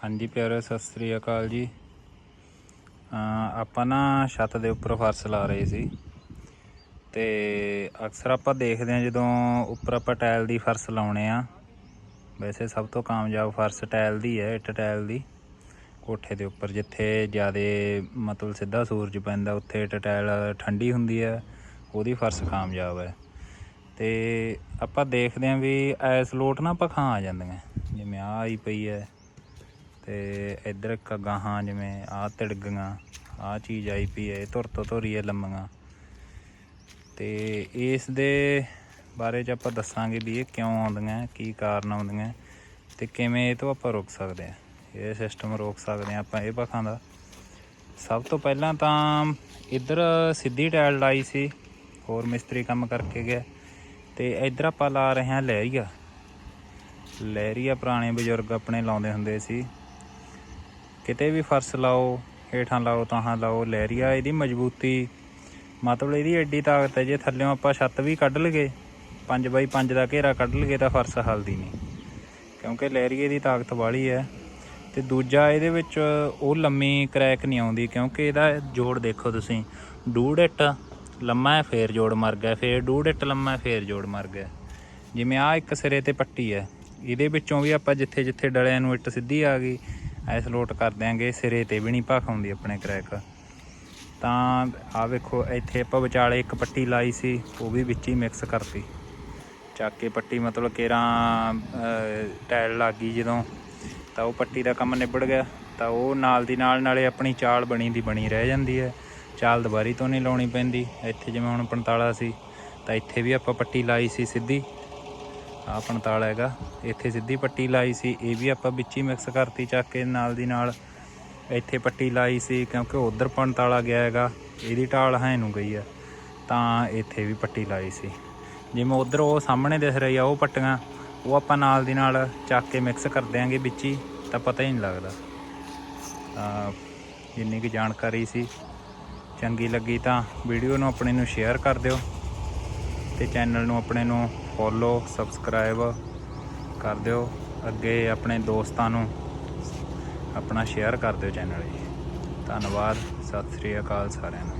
ਹਾਂਜੀ ਪਿਆਰੇ ਸਤਿ ਸ੍ਰੀ ਅਕਾਲ ਜੀ। ਆਪਾਂ ਨਾ ਛੱਤ ਦੇ ਉੱਪਰ ਫਰਸ਼ ਲਾ ਰਹੇ ਸੀ। ਤੇ ਅਕਸਰ ਆਪਾਂ ਦੇਖਦੇ ਹਾਂ ਜਦੋਂ ਉੱਪਰ ਆਪਾਂ ਟਾਇਲ ਦੀ ਫਰਸ਼ ਲਾਉਣੇ ਆ। ਵੈਸੇ ਸਭ ਤੋਂ ਕਾਮਯਾਬ ਫਰਸ਼ ਟਾਇਲ ਦੀ ਹੈ, ਇੱਟ ਟਾਇਲ ਦੀ। ਕੋਠੇ ਦੇ ਉੱਪਰ ਜਿੱਥੇ ਜ਼ਿਆਦਾ ਮਤਲਬ ਸਿੱਧਾ ਸੂਰਜ ਪੈਂਦਾ, ਉੱਥੇ ਇੱਟ ਟਾਇਲ ਠੰਡੀ ਹੁੰਦੀ ਹੈ, ਉਹਦੀ ਫਰਸ਼ ਕਾਮਯਾਬ ਹੈ। ਤੇ ਆਪਾਂ ਦੇਖਦੇ ਹਾਂ ਵੀ ਐਸ ਲੋਟ ਨਾ ਪਖਾਂ ਆ ਜਾਂਦੀਆਂ। ਜਿਵੇਂ ਆ ਆਈ ਪਈ ਹੈ। ਤੇ ਇੱਧਰ ਇੱਕ ਗਾਹਾਂ ਜਿਵੇਂ ਆ ਤਿੜਗੀਆਂ ਆ ਚੀਜ਼ ਆਈ ਪਈ ਹੈ ਧੁਰ ਤੋਂ ਧੁਰੀ ਹੈ ਲੰਮੀਆਂ। ਤੇ ਇਸ ਦੇ ਬਾਰੇ ਚ ਆਪਾਂ ਦੱਸਾਂਗੇ ਵੀ ਇਹ ਕਿਉਂ ਆਉਂਦੀਆਂ, ਕੀ ਕਾਰਨ ਆਉਂਦੀਆਂ ਤੇ ਕਿਵੇਂ ਇਹ ਤੋਂ ਆਪਾਂ ਰੋਕ ਸਕਦੇ ਆ ਇਹ ਸਿਸਟਮ ਰੋਕ ਸਕਦੇ ਆ ਆਪਾਂ ਇਹ ਪੱਖਾਂ ਦਾ। ਸਭ ਤੋਂ ਪਹਿਲਾਂ ਤਾਂ ਇੱਧਰ ਸਿੱਧੀ ਟਾਇਲ ਲਾਈ ਸੀ, ਹੋਰ ਮਿਸਤਰੀ ਕੰਮ ਕਰਕੇ ਗਿਆ। ਤੇ ਇੱਧਰ ਆਪਾਂ ਲਾ ਰਹੇ ਹਾਂ ਲਹਿਰੀਆ। ਲਹਿਰੀਆ ਪੁਰਾਣੇ ਬਜ਼ੁਰਗ ਆਪਣੇ ਲਾਉਂਦੇ ਹੁੰਦੇ ਸੀ। ਕਿਤੇ ਵੀ ਫਰਸ਼ ਲਾਓ, ਹੇਠਾਂ ਲਾਓ, ਤਾਹਾਂ ਲਾਓ, ਲਹਿਰੀਆ, ਇਹਦੀ ਮਜ਼ਬੂਤੀ। ਮਤਲਬ ਇਹਦੀ ਐਡੀ ਤਾਕਤ ਹੈ, ਜੇ ਥੱਲਿਓਂ ਆਪਾਂ ਛੱਤ ਵੀ ਕੱਢ ਲਗੇ 5 ਬਾਈ 5 ਦਾ ਘੇਰਾ ਕੱਢ ਲਗੇ ਤਾਂ ਫਰਸ਼ ਹਲਦੀ ਨਹੀਂ। ਕਿਉਂਕਿ ਲਹਿਰੀਏ ਦੀ ਤਾਕਤ ਵਾਲੀ ਹੈ। ਤੇ ਦੂਜਾ ਇਹਦੇ ਵਿੱਚ ਉਹ ਲੰਮੀ ਕ੍ਰੈਕ ਨਹੀਂ ਆਉਂਦੀ, ਕਿਉਂਕਿ ਇਹਦਾ ਜੋੜ ਦੇਖੋ ਤੁਸੀਂ। ਡੂਢ ਇੱਟ ਲੰਮਾ ਹੈ, ਫੇਰ ਜੋੜ ਮਰ ਗਿਆ ਫੇਰ ਡੂਢ ਇੱਟ ਲੰਮਾ ਹੈ, ਫੇਰ ਜੋੜ ਮਰ ਗਿਆ ਜਿਵੇਂ ਆ ਇੱਕ ਸਿਰੇ ਤੇ ਪੱਟੀ ਹੈ। ਇਹਦੇ ਵਿੱਚੋਂ ਵੀ ਆਪਾਂ ਜਿੱਥੇ ਜਿੱਥੇ ਡਲਿਆਂ ਨੂੰ ਇੱਟ ਸਿੱਧੀ ਆ ਗਈ ਐਸ ਲੋਟ ਕਰ ਦਿਆਂਗੇ, ਸਿਰੇ ਤੇ ਵੀ ਨਹੀਂ ਭਖ ਆਉਂਦੀ ਆਪਣੇ ਕਰੈਕ। ਤਾਂ ਆ ਵੇਖੋ, ਇੱਥੇ ਆਪਾਂ ਵਿਚਾਲੇ ਇੱਕ ਪੱਟੀ ਲਾਈ ਸੀ, ਉਹ ਵੀ ਵਿੱਚ ਹੀ ਮਿਕਸ ਕਰਤੀ। ਚੱਕ ਕੇ ਪੱਟੀ ਮਤਲਬ ਕੇਰਾਂ ਟਾਇਲ ਲੱਗ ਗਈ ਜਦੋਂ। ਤਾਂ ਉਹ ਪੱਟੀ ਦਾ ਕੰਮ ਨਿਬੜ ਗਿਆ। ਤਾਂ ਉਹ ਨਾਲ ਦੀ ਨਾਲ ਨਾਲੇ ਆਪਣੀ ਚਾਲ ਬਣੀ ਦੀ ਬਣੀ ਰਹਿ ਜਾਂਦੀ ਹੈ। ਚਾਲ ਦੁਬਾਰੀ ਤੋਂ ਨਹੀਂ ਲਾਉਣੀ ਪੈਂਦੀ। ਇੱਥੇ ਜਿਵੇਂ ਹੁਣ 45 ਸੀ, ਤਾਂ ਇੱਥੇ ਵੀ ਆਪਾਂ ਪੱਟੀ ਲਾਈ ਸੀ ਸਿੱਧੀ। ਆਹ 45 ਹੈਗਾ। ਇੱਥੇ ਸਿੱਧੀ ਪੱਟੀ ਲਾਈ ਸੀ। ਇਹ ਵੀ ਆਪਾਂ ਵਿੱਚ ਹੀ ਮਿਕਸ ਕਰਤੀ ਚੱਕ ਕੇ ਨਾਲ ਦੀ ਨਾਲ। ਇੱਥੇ ਪੱਟੀ ਲਾਈ ਸੀ ਕਿਉਂਕਿ ਉਧਰ 45 ਗਿਆ ਹੈਗਾ। ਇਹਦੀ ਢਾਲ ਹੈ ਨੂੰ ਗਈ ਆ। ਤਾਂ ਇੱਥੇ ਵੀ ਪੱਟੀ ਲਾਈ ਸੀ। ਜਿਵੇਂ ਉਧਰ ਉਹ ਸਾਹਮਣੇ ਦਿਖ ਰਹੀ ਆ ਉਹ ਪੱਟੀਆਂ, ਉਹ ਆਪਾਂ ਨਾਲ ਦੀ ਨਾਲ ਚੱਕ ਕੇ ਮਿਕਸ ਕਰ ਦਿਆਂਗੇ ਵਿੱਚ। ਹੀ ਤਾਂ ਪਤਾ ਹੀ ਨਹੀਂ ਲੱਗਦਾ। ਜਿੰਨੀ ਕੁ ਜਾਣਕਾਰੀ ਸੀ। ਚੰਗੀ ਲੱਗੀ ਤਾਂ ਵੀਡੀਓ ਨੂੰ ਆਪਣੇ ਨੂੰ ਸ਼ੇਅਰ ਕਰ ਦਿਓ। ਤੇ ਚੈਨਲ ਨੂੰ ਆਪਣੇ ਨੂੰ ਫੋਲੋ, ਸਬਸਕ੍ਰਾਈਬ ਕਰ ਦਿਓ। ਅੱਗੇ ਆਪਣੇ ਦੋਸਤਾਂ ਨੂੰ ਆਪਣਾ ਸ਼ੇਅਰ ਕਰ ਦਿਓ ਚੈਨਲ ਜੀ ਧੰਨਵਾਦ। ਸਤਿ ਸ੍ਰੀ ਅਕਾਲ ਸਾਰਿਆਂ ਨੂੰ।